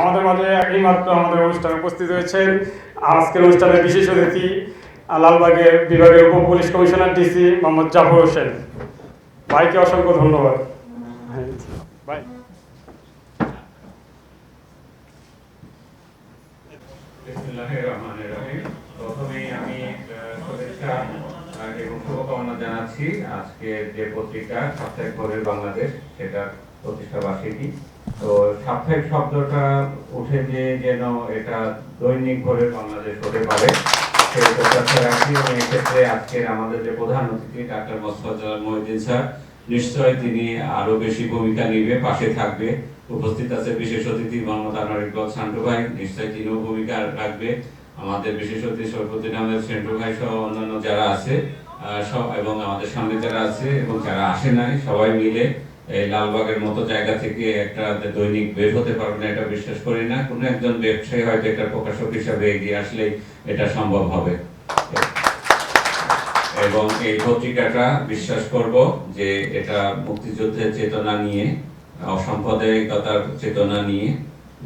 আমাদের মাঝে এই মাত্র আমাদের অনুষ্ঠানে উপস্থিত হয়েছেন আজকের অনুষ্ঠানের বিশেষ অতিথি লালবাগের বিভাগের উপ police commissioner DC Mohammad Jafar Hossain. ভাইকে অসংখ্য ধন্যবাদ। ভাই। প্রথমেই আমি জানাচ্ছি আজকে যে পত্রিকা, সাপ্তাহিক ভোরের বাংলাদেশ সেটা প্রতিষ্ঠা বার্ষিকী তো সাপ্তাহিক শব্দটা উঠে যেন এটা দৈনিক ভোরের বাংলাদেশ হতে পারে, সেই প্রত্যাশা রাখি। এবং এক্ষেত্রে আজকের আমাদের যে প্রধান অতিথি, ডাক্তার স্যার নিশ্চয় তিনি আরও বেশি ভূমিকা নিবে, পাশে থাকবে। উপস্থিত আছে বিশেষ অতিথি মোহাম্মদ আনোয়ার ইকবাল সান্টু ভাই নিশ্চয় তিনিও ভূমিকা রাখবে। আমাদের বিশেষ অতিথি সরপতি সেন্টু ভাই সহ অন্যান্য যারা আছে এবং আমাদের সামনে যারা আছে এবং যারা আসে নাই, সবাই মিলে এই লালবাগের মতো জায়গা থেকে একটা দৈনিক বের হতে পারবে না, এটা বিশ্বাস করি না। কোনো একজন ব্যবসায়ী হয়তো একটা প্রকাশক হিসাবে এগিয়ে আসলে এটা সম্ভব হবে। এবং এই পত্রিকাটা বিশ্বাস করব যে এটা মুক্তিযুদ্ধের চেতনা নিয়ে, অসাম্প্রদায়িকতার চেতনা নিয়ে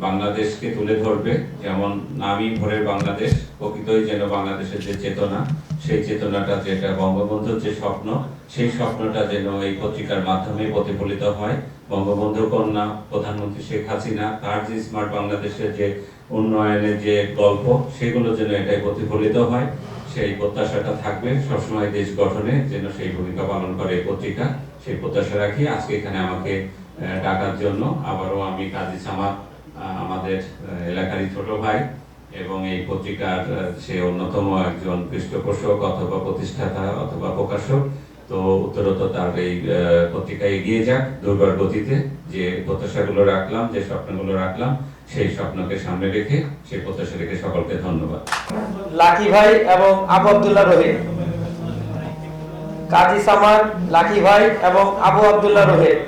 বাংলাদেশকে তুলে ধরবে, যেমন নামই ভোরের বাংলাদেশ, প্রকৃতই যেন বাংলাদেশের যে চেতনা, সেই চেতনাটা যেটা বঙ্গবন্ধুর যে স্বপ্ন, সেই স্বপ্নটা যেন এই পত্রিকার মাধ্যমে প্রতিফলিত হয়। বঙ্গবন্ধু কন্যা, প্রধানমন্ত্রী শেখ হাসিনা, তার যে স্মার্ট বাংলাদেশের যে উন্নয়নের যে গল্প, সেগুলো যেন এটাই প্রতিফলিত হয়। সেই প্রত্যাশাটা থাকবে, সবসময় দেশ গঠনে যেন সেই ভূমিকা পালন করে এই পত্রিকা। সেই প্রত্যাশা রাখি। আজকে এখানে আমাকে ডাকার জন্য আবারও আমি কাজী সামাদ আমাদের এলাকারই ছোট ভাই এবং এই পত্রিকার সে অন্যতম একজন পৃষ্ঠপোষক অথবা প্রতিষ্ঠাতা অথবা প্রকাশক। তো উত্তরোত্তর তার এই আহ, পত্রিকা এগিয়ে যাক দুর্বার গতিতে। যে প্রত্যাশাগুলো রাখলাম যে স্বপ্নগুলো রাখলাম সেই স্বপ্নকে সামনে রেখে সেই প্রত্যাশা রেখে সকলকে ধন্যবাদ। লাকি ভাই এবং আবু আব্দুল্লাহ রহিম কাজী সামার লাকি ভাই এবং আবু আব্দুল্লাহ রহিম